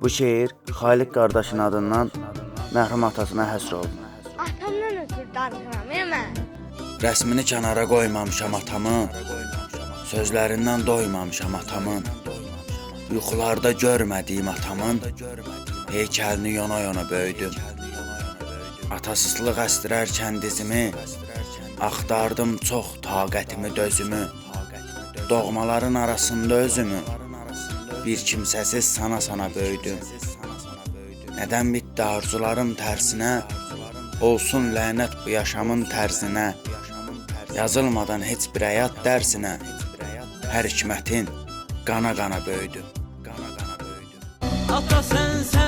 Bu şeir Xaliq qardaşın adından mərhum atasına həsr olunur. Atamdan ötürü darğınam mən. Rəsmini kənara qoymamışam atamın. Sözlərindən doymamışam atamın. Yuxularda görmədiyim atamın heykəlini yona-yona böyüdüm. Atasızlıq əstirərkən dizimi axtardım çox taqətimi, dözümü. Doğmaların arasında özümü bir kimsəsiz sana-sana böyüdüm. Nədən bitdi arzularım tərsinə? Olsun lənət bu yaşamın tərzinə. Yazılmadan heç bir həyat dərsinə. Hər hikmətin qana-qana böyüdüm. Qana-qana böyüdüm. Ata sen